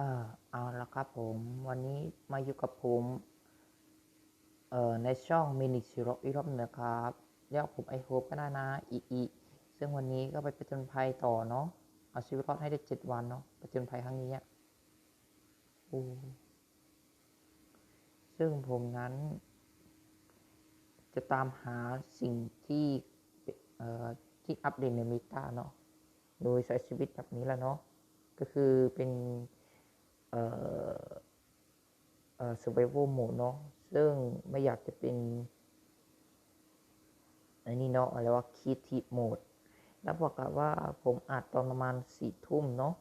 เออเอาละครับผมวันนี้มาอยู่กับผมเอ่อในช่องมินิชิโร่อีกรอบนึงนะครับเรียกผมไอโฮปก็ได้นะอีอีซึ่งวันนี้ก็ไปประจนภัยต่อเนาะเอาชีวิตรอดให้ได้เจ็ดวันเนาะประจนภัยครั้งนี้อะอู้ซึ่งผมนั้น จะตามหาสิ่งที่เอ่อที่อัปเดตในมิตาเนาะโดยใช้ชีวิตแบบนี้แหละเนาะก็คือเป็น survival mode เนาะซึ่งไม่อยากจะเป็นอันนี้เนาะอะไรว่า creative mode แล้วบอกกับว่าผมอัดตอนประมาณสี่ทุ่มเนาะ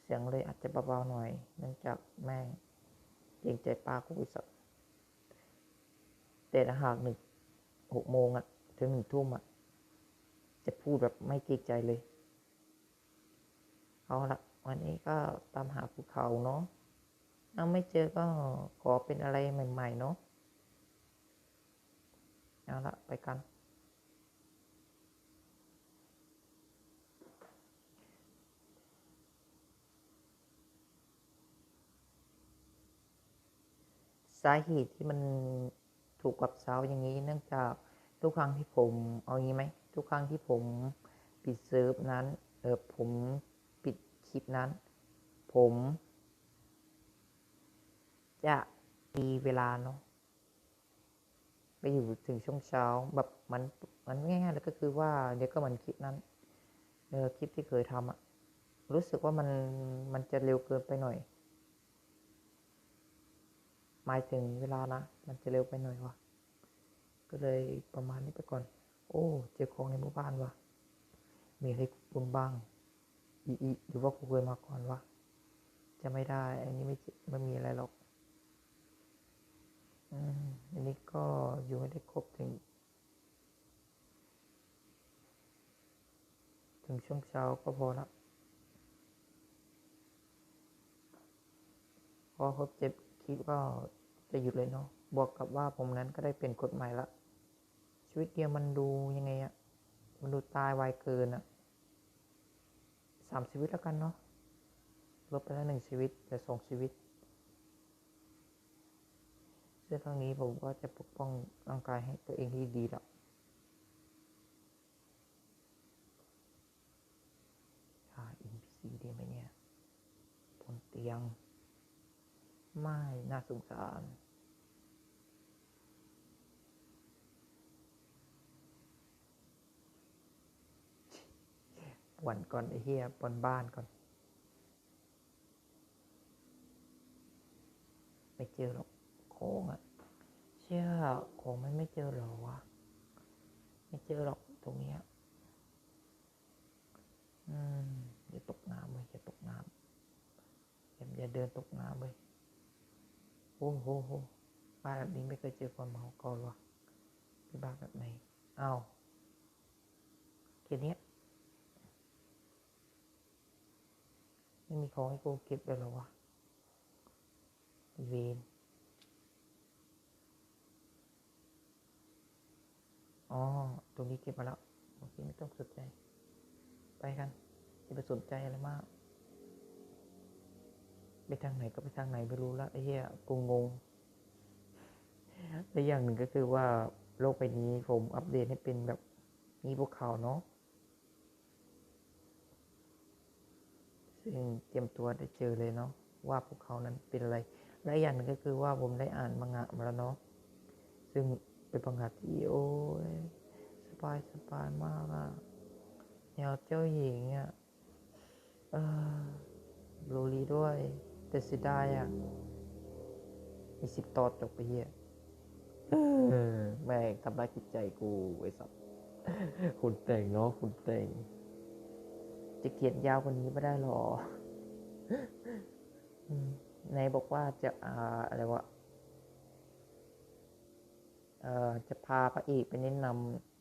เสียงเลยอาจจะเบาๆหน่อย เนื่องจากแม่งเกรงใจป้ากูสักแต่ถ้าหากหนึ่งหกโมงอะถึงหนึ่งทุ่มอะจะพูดแบบไม่เกรงใจเลย เอาละ วันนี้ก็ตามหาภูเขาเนาะถ้าไม่เจอก็ขอเป็นอะไรใหม่ ๆ เนาะเอาละไปกัน สาเหตุที่มันถูกกับเสาอย่างนี้เนื่องจากทุกครั้งที่ผมเอางี้ไหมทุกครั้งที่ผมปิดเซิร์ฟนั้น เออผม คลิปนั้น ผม จะมีเวลาเนาะไปอยู่ถึงช่วงเช้าแบบมันมันง่ายๆเลยก็คือว่าเดี๋ยวก็เหมือนคลิปนั้นเออคลิปที่เคยทำอะรู้สึกว่ามันมันจะเร็วเกินไปหน่อย หมายถึงเวลานะ มันจะเร็วไปหน่อยวะก็เลยประมาณนี้ไปก่อน โอ้ เจอของในหมู่บ้านวะมีอะไรบุญบ้าง อีอีหรือว่ากูเคยมาก่อนวะจะไม่ได้ อันนี้ไม่ไม่มีอะไรหรอกอันนี้ก็อยู่ให้ได้ครบถึง ถึงช่วงเช้าก็พอละพอครบเจ็ดคลิปก็จะหยุดเลยเนาะบวกกับว่าผมนั้นก็ได้เป็นกฎหมายละชีวิตเดียวมันดูยังไงอะมันดูตายไวเกินอะ สามชีวิตแล้วกันเนาะลบไปแล้วหนึ่งชีวิตเหลือสองชีวิตซึ่งครั้งนี้ผมก็จะปกป้องร่างกายให้ตัวเองที่ดีละหา NPC ได้ไหมเนี่ยบนเตียง ไม่น่าสงสาร ปวนก่อนไอ้เฮียปวนบ้านก่อน ไม่เจอหรอกของอะเชื่อของมันไม่เจอหรอวะไม่เจอหรอกตรงเนี้ยอืมอย่าตกน้ำเลยอย่าตกน้ำอย่าอย่าเดินตกน้ำเลยโอ้โหโหบ้านแบบนี้ไม่เคยเจอคนเมาก่อนวะเป็นบ้านแบบไหนอ้าวแค่เนี้ย ไม่มีของให้กูเก็บเลยเหรอวะอีเวนอ๋อ ตรงนี้เก็บมาแล้วโอเคไม่ต้องสนใจ ไปกันอย่ไปสนใจอะไรมาก ไปทางไหนก็ไปทางไหนไม่รู้ละไอ้เหี้ยกูงงและอย่างหนึ่งก็คือว่าโลกใบนี้ผมอัปเดตให้เป็นแบบมีภูเขาเนาะ ซึ่งเตรียมตัวได้เจอเลยเนาะว่าภูเขานั้นเป็นอะไร และอย่างหนึ่งก็คือว่าผมได้อ่านมังงะมาแล้วเนาะซึ่งเป็นมังงะที่โอ้ยสบายสบายมากอะแนวเจ้าหญิงอะเออโรลีด้วย แต่เสียดายอะมีสิบตอนจบไปเฮียแม่งทำร้ายจิตใจกูไอ้สัสคุณแต่งเนาะคุณแต่ง จะเขียนยาวกว่านี้ไม่ได้หรออืมไหนบอกว่าจะอ่าอะไรวะเอ่อจะพาพระเอกไปแนะน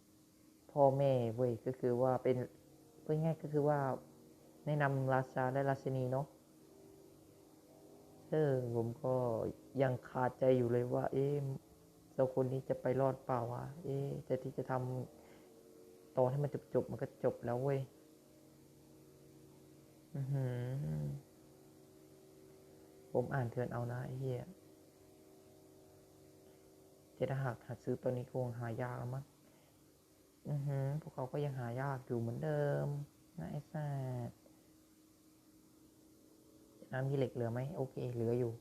ำพ่อแม่เว้ยก็คือว่าเป็นพูดง่ายๆก็คือว่าแนะนำราชาและราชินีเนาะเออผมก็ยังคาดใจอยู่เลยว่า เอ๊ะเจ้าคนนี้จะไปรอดเปล่าวะเอ๊ะแต่ที่จะทำตอนให้มันจบๆมันก็จบแล้วเว้ย ผมอ่านเถื่อนเอานะไอ้เหี้ยแต่ถ้าหากหาซื้อตัวนี้คงหายากแล้วมั้งอือหือพวกเขาก็ยังหายากอยู่เหมือนเดิมนะไอ้สัสน้ำมีเหล็กเหลือไหมโอเค เหลืออยู่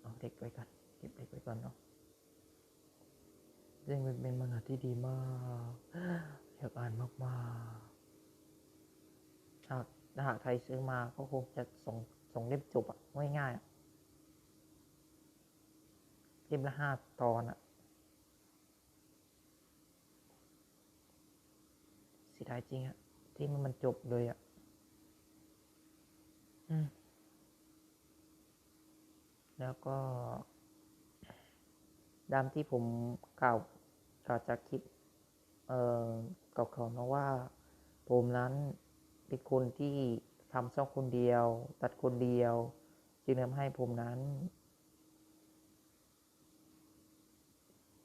เอาเหล็กไว้ก่อน เก็บเหล็กไว้ก่อนเนาะซึ่งเป็นมังงะที่ดีมาก อยากอ่านมากๆหากถ้าหากใครซื้อมาก็คงจะส่งส่งเล่มจบอะง่ายๆอะเล่มละห้าตอนอะเสียดายจริงอะที่มันมันจบเลยอะอแล้วก็ดามที่ผมกล่าวกล่าวจากคลิป เอ่อ เก่าๆมาะว่า ผมนั้นเป็นคนที่ทำช่องคนเดียว ตัดคนเดียว จึงทำให้ผมนั้น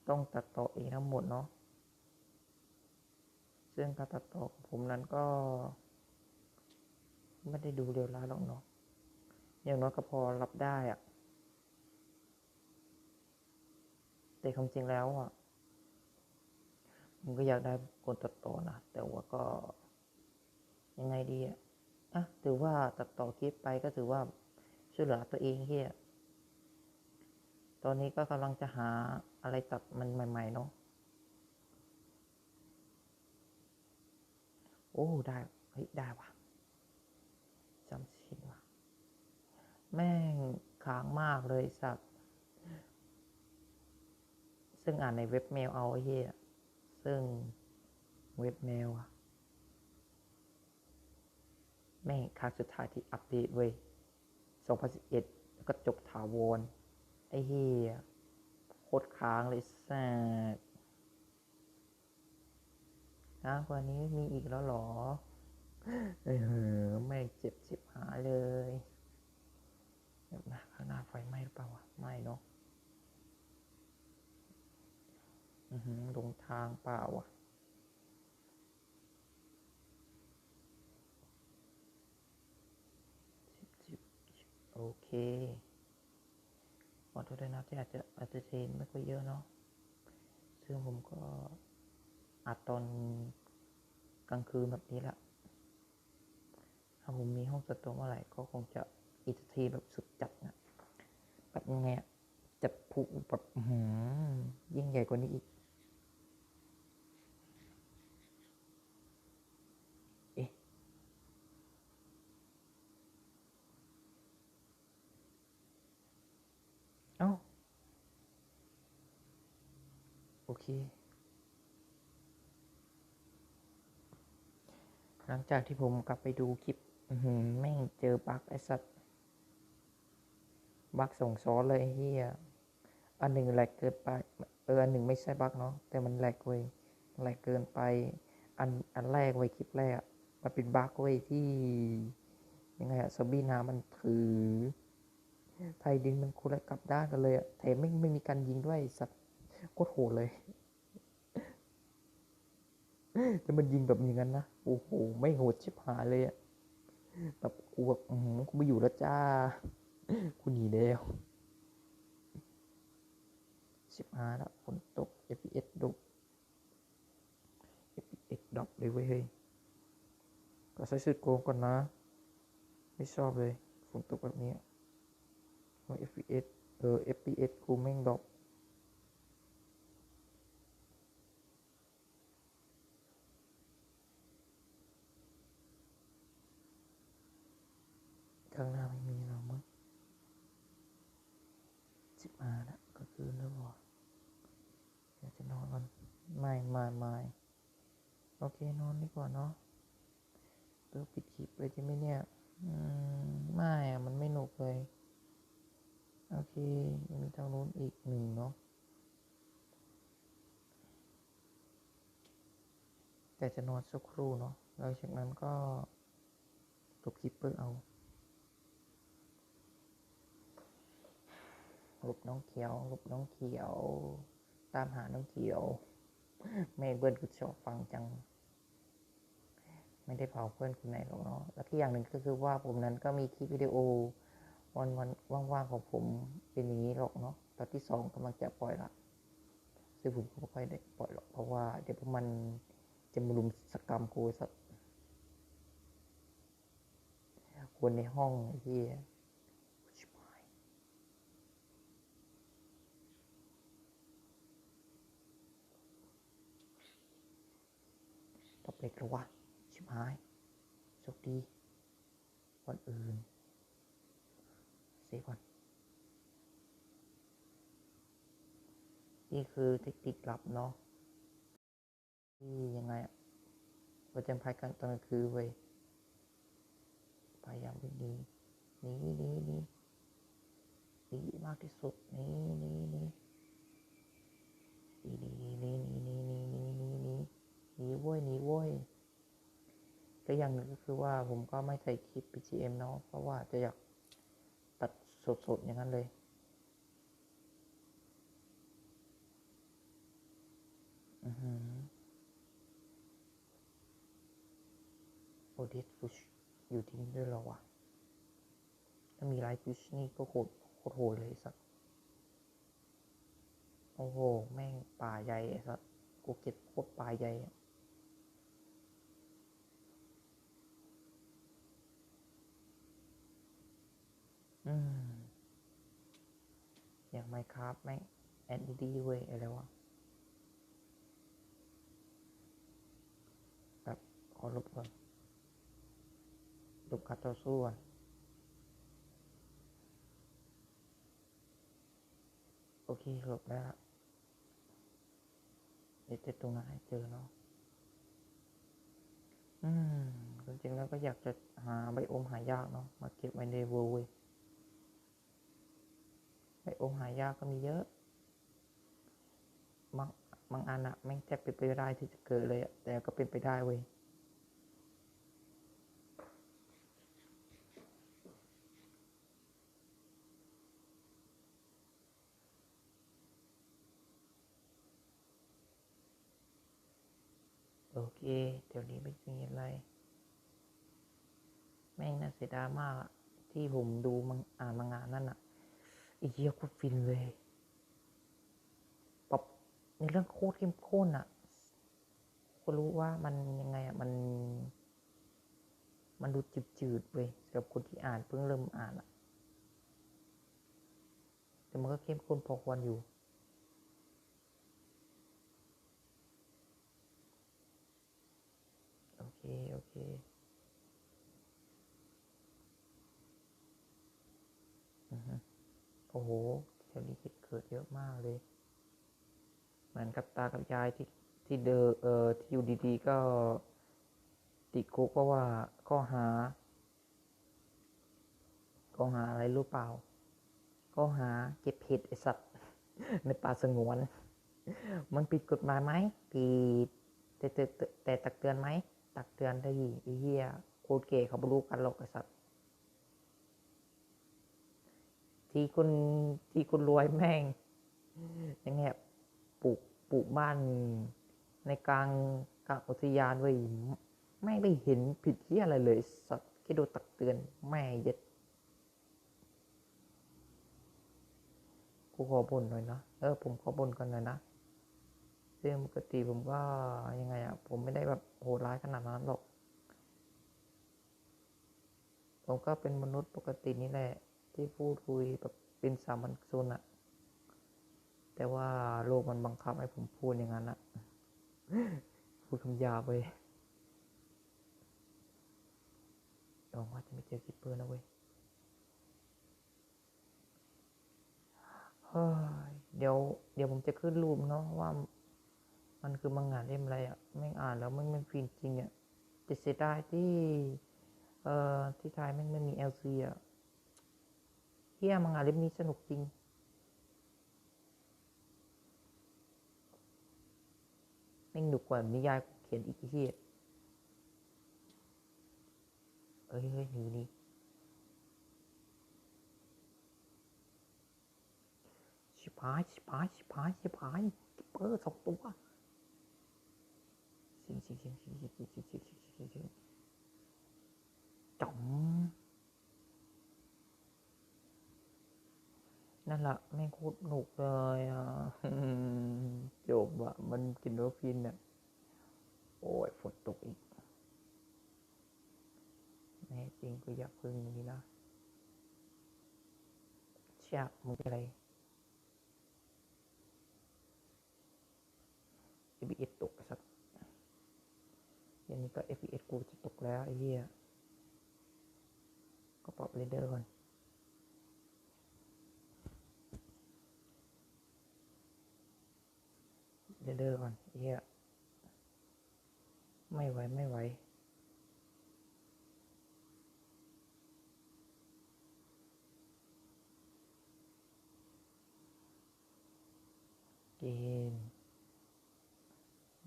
ต้องตัดต่อเองทั้งหมดเนาะซึ่งการตัดต่อของผมนั้นก็ ไม่ได้ดูเร็วร้ายหรอกเนาะอย่างน้อยก็พอรับได้อะแต่ความจริงแล้วอะ ผมก็อยากได้คนตัดต่อนะ แต่ว่าก็ยังไงดีอะอะถือว่าตัดต่อคลิปไปก็ถือว่าช่วยเหลือตัวเองเฮียตอนนี้ก็กำลังจะหาอะไรตัดมันใหม่ๆเนาะ โอ้ ได้ เฮ้ย ได้ว่ะจำชินว่ะ แม่งค้างมากเลยสัตว์ซึ่งอ่านในเว็บเมลเอาไอ้เหี้ย ซึ่งเว็บเมลอะแม่ครั้งสุดท้ายที่อัปเดตเว้ย2011 แล้วก็จบถาวร ไอ้เหี้ยโคตรค้างเลยแซ่บค้าว่านี้มีอีกแล้วหรอ เออไม่เจ็บชิบหายเลยนะข้างหน้าไฟไหม้หรือเปล่าวะ ไม่เนาะ อือ หลงทางเปล่าอะโอเคขอโทษด้วยนะที่อาจจะอาจจะเทนไม่ค่อยเยอะเนาะซึ่งผมก็อัดตอนกลางคืนแบบนี้แหละถ้าผมมีห้องส่วนตัวเมื่อไหร่ก็คงจะอีกทีแบบสุดจัดนะแบบยังไงอะจะผูกแบบยิ่งใหญ่กว่านี้อีก เอ๊ะ เอ้า โอ เค หลังจากที่ผมกลับไปดูคลิปหือแม่งเจอบั๊กไอ้สัตว์บั๊กส่งซ้อนเลยเฮียอันหนึ่งแหลกเกินไป เออ อันหนึ่งไม่ใช่บั๊กเนาะ แต่มันแหลกเว้ยแหลกเกินไป อัน อันแรกเว้คลิปแรก มันเป็นบั๊กเว้ยที่ ยังไงอะซอมบี้น้ำมันถือไทยดินมันคนละกลับด้านกันเลยอะแถมไม่ไม่มีการยิงด้วยสัตว์ โคตรโหดเลยแต่มันยิงแบบอย่างนั้นนะโอ้โหไม่โหดชิบหายเลยอะแบบกูแบบอือหือกูไม่อยู่แล้วจ้ากูหนีแล้วชิบหายแล้วฝนตก FPS ดก FPS ดรอปเลยเว้ยเฮ้ยก็ใช้สุดโกงก่อนนะ ไม่ชอบเลยฝนตกแบบนี้ FPS เออ FPS กูแม่งดรอป ข้างหน้าไม่มีหรอกมั้งสิบห้าแล้วก็คืนแล้วบ่อยากจะนอนก่อนไม่ไม่ไม่โอเคนอนดีกว่าเนาะเลิกปิดคลิปเลยใช่ไหมเนี่ย อืม ไม่อะมันไม่หนุกเลย โอเคยังมีทางนู้นอีกหนึ่งเนาะแต่จะนอนสักครู่เนาะแล้วจากนั้นก็จบคลิปเพื่อเอา หลบน้องเขียวหลบน้องเขียว ตามหาน้องเขียว แม่เบิร์นกูชอบฟังจัง ไม่ได้เผาเพื่อนคนไหนหรอกเนาะแล้วที่อย่างหนึ่งก็คือว่าผมนั้นก็มีคลิปวิดีโอ วันวันว่างๆของผมเป็นอย่างนี้หรอกเนาะตอนที่สองกำลังจะปล่อยละซึ่งผมก็ไม่ค่อยได้ปล่อยหรอกเพราะว่าเดี๋ยวพวกมันจะมารุมสกรรมกูสักคนในห้องไอ้เหี้ยชิบหาย เล็กแล้วะ ชิบหายโชคดีวันอื่นเซฟก่อนนี่คือเทคนิคลับเนาะที่ยังไงอะประจำภัยกลางตอนกลางคืนเว้ยพยายามวิ่งหนีหนีหนีหนีหนีมากที่สุดหนีหนีหนีหนี นีโว้ยนีโว้ยก็อย่างหนึ่งก็คือว่าผมก็ไม่ใส่คลิป BGM เนาะเพราะว่าจะอยากตัดสดๆอย่างนั้นเลยอือหือโอเดสฟุชอยู่ที่นี่ด้วยเหรอวะถ้ามีไลฟ์ฟุชนี่ก็โคตรโคตรโหดเลยสัสโอ้โห แม่งป่าใหญ่สัสกูเก็บโคตรป่าใหญ่อะ อืมอย่างไมครับแม่แอนดีเว้ยอะไรวะแบบขอลบก่อนลบการต่อสู้ก่อนโอเคลบแล้วละเดี๋ยวจะตรงนั้นให้เจอเนาะอืมจริงๆแล้วก็อยากจะหาใบอมหายากเนาะมาเก็บไว้ในเวอร์เว้ย ใบโอหายากก็มีเยอะ บางบางอันอะแม่งแทบเป็นไปไม่ได้ที่จะเกิดเลยอะแต่ก็เป็นไปได้เว้ยโอเคเดี๋ยวนี้ไม่มีอะไร แม่งน่าเสียดายมากอะที่ผมดูมังอ่านมังงานนั่นอะ อีเหี้ยโคตรฟินเลยแบบในเรื่องโคตรเข้มข้นอะก็รู้ว่ามันยังไงอะมัน มันดูจืดๆเว้ยสำหรับคนที่อ่านเพิ่งเริ่มอ่านอะแต่มันก็เข้มข้นพอควรอยู่โอเค โอเคอือฮึ โอ้โหแถวนี้เหตุเกิดเยอะมากเลย เหมือนกับตากับยายที่ที่เดอเอ่อที่อยู่ดีๆก็ติดคุกเพราะว่าข้อหาข้อหาอะไรรู้เปล่าข้อหาเก็บเห็ดไอสัตว์ ในป่าสงวน มันผิดกฎหมายไหมผิดแต่แต่แต่แต่ตักเตือนไหมตักเตือนได้ไอ้เหี้ยโคตรเก๋เขาบรู้กันหรอกไอสัตว์ ที่คุณที่คุณรวยแม่งยังไงอะปลูกปลูกบ้านในกลางกลางอุทยานไว้ยไม่ได้เห็นผิดที่อะไรเลย สัตว์แค่โดนตักเตือนแม่ย็ดกูขอบ่นหน่อยนะเออผมขอบ่นกันหน่อยนะซึ่งปกติผมก็ยังไงอะผมไม่ได้แบบโหดร้ายขนาดนั้นหรอก ผมก็เป็นมนุษย์ปกตินี่แหละ ที่พูดคุยแบบเป็นสามัญชนอะแต่ว่าโลกมันบังคับให้ผมพูดอย่างนั้นอะพูดคำหยาบเว้ยหวังว่าจะไม่เจอคิปเปอร์นะเว้ยเดี๋ยว เดี๋ยวผมจะขึ้นรูปเนาะว่า มันคือมังงะเล่มอะไรอะแม่อ่านแล้วมันไม่ฟินจริงอะจะเสียดายที่ เอ่อ ที่ไทยแม่ไม่มี LC อะ เฮียมังงะเล่มนี้สนุกจริง แม่งหนุกกว่านิยายเขียนอีกที่เอ้ยเฮ้ยหนีหนี่ชิบหายชิบหายชิบหายชิบหาย ม่งโคตรหนุกเลยอะจบอะ มันกินโดฟินอะ โอ้ยฝนตกอีกแน่จริงก็อยากพึ่งนี้นะเชียมึงอะไร FPS ตกสัสอย่างนี้ก็ FPS กูจะตกแล้วไอ้เหี้ยก็ปรับเรเดอร์ก่อน เรนเดอร์ก่อนไอ้เหี้ยไม่ไหว ไม่ไหว กิน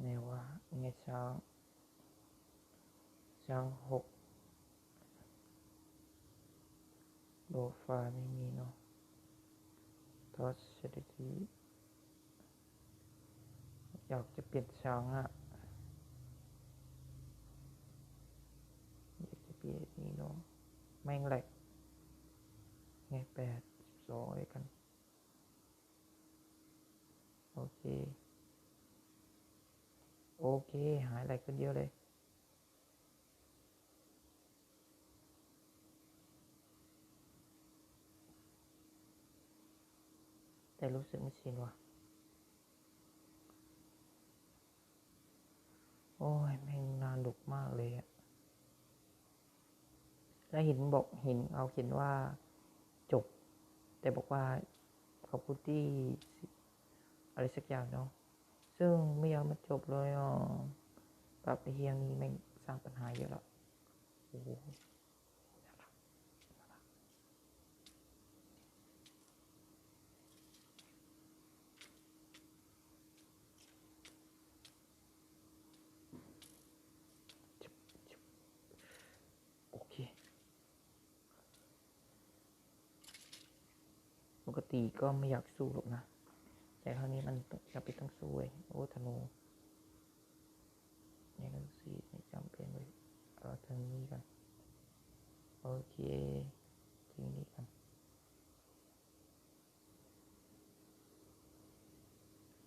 ไงวะไงช้างช้างหกโลฟาไม่มีเนาะทอสเซตที อยากจะเปลี่ยนช้างอะอยากจะเปลี่ยนนี่เนาะแม่งแหลกไงแปดสิบสองเลยกัน โอเค โอเค หายอะไรขึ้นเยอะเลยแต่รู้สึกไม่ชินว่ะ อ้ยแม่งนานดุกมากเลยอะแล้วหินบอกหินเอาเขียนว่าจบ แต่บอกว่าขอบคุณที่อะไรสักอย่างเนาะซึ่งไม่อยากมันจบเลยอะแบบไอ้เฮียนี้แม่งสร้างปัญหาเยอะแล้วโอ้เค ปก ติก็ไม่อยากสู้หรอกนะ แต่คราวนี้มันจำเป็นต้องสู้เว้ยโอ้ธนูนี่ก็สีไม่จำเป็นเลยเอาทางนี้กันโอเคทีนี้กัน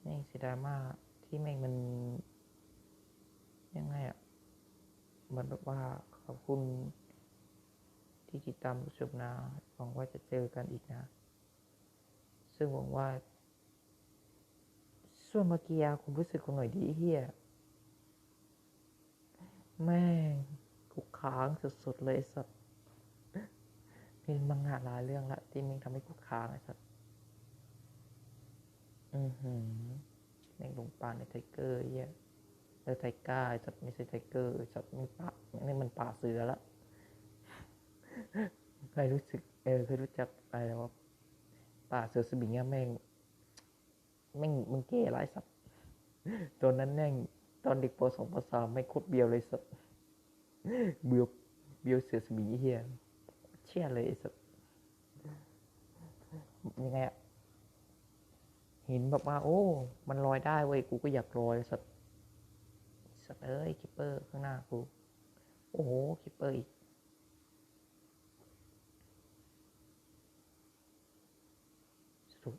แม่งเสียดายมากที่แม่งมัน ยังไงอะมันแบบว่าขอบคุณที่ติดตามรู้สึกนะหวังว่าจะเจอกันอีกนะ ซึ่งหวังว่าส่วนเมื่อกี้อะผมรู้สึกกูหน่อยดีเฮียแม่งกูค้างสุดๆเลยสัตว์มีมังงะหลายเรื่องละที่มึงทำให้กูค้างไอ้สัตว์อือหือแม่งลงป่าในไทเกอร์เฮียเออไทก้าไอ้สัตว์ไม่ใช่ไทเกอร์ไอ้สัตว์นี่ป่านี่มันป่าเสือละเคยรู้สึกเออเคยรู้จักอะไรวะ ป่าเสือสมิงอะแม่ง แม่งมึงเก้ไรสัตว์ตอนนั้นแม่งตอนเด็กปสองปสามไม่โคตรเบียวเลยสัตว์เบียวเบียวเสือสมิงเฮียเชี่ยเลยสัตว์ยังไงอะเห็นแบบว่า โอ้ มันลอยได้เว้ยกูก็อยากลอยสัตว์สัตว์เอ้ยคิปเปอร์ข้างหน้ากู โอ้โหคิปเปอร์อีก สรุป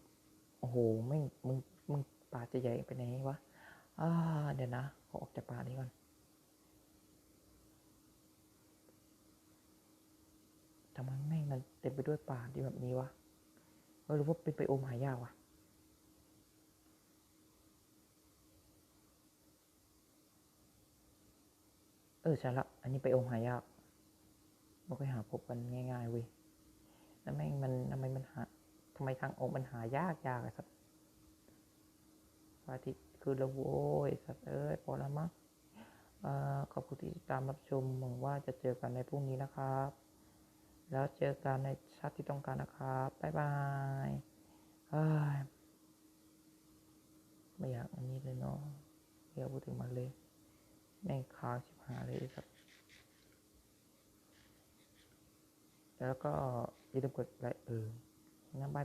โอ้โหไม่งมึงมึงป่าจะใหญ่ไปไหนวะอ่าเดี๋ยวนะขอออกจากป่านี้ก่อนทำไมแม่งมันเต็มไปด้วยป่าที่แบบนี้วะเออรือว่าเป็นไปโอมหายากวะเออใช่ละ อันนี้ไปโอมหายากไม่ค่อยหาพบกันง่ายๆเว้ยแล้วแม่งมันทำไมมันหา ทำไมทางออกมันหายากยากอะสัตว์พระอาทิตย์คือละโว้ยสัตว์เอ้ยพอแล้วมั้งขอบคุณที่ติดตามรับชมหวังว่าจะเจอกันในพรุ่งนี้นะครับ แล้วเจอกันในชาติที่ต้องการนะครับ บ๊ายบายเฮ้ยไม่อยากอันนี้เลยเนาะไม่อยากพูดถึงมันเลย แม่งค้างชิบหายเลยไอ้สัตว์แล้วก็อย่าลืมกดไลค์เออ bye bye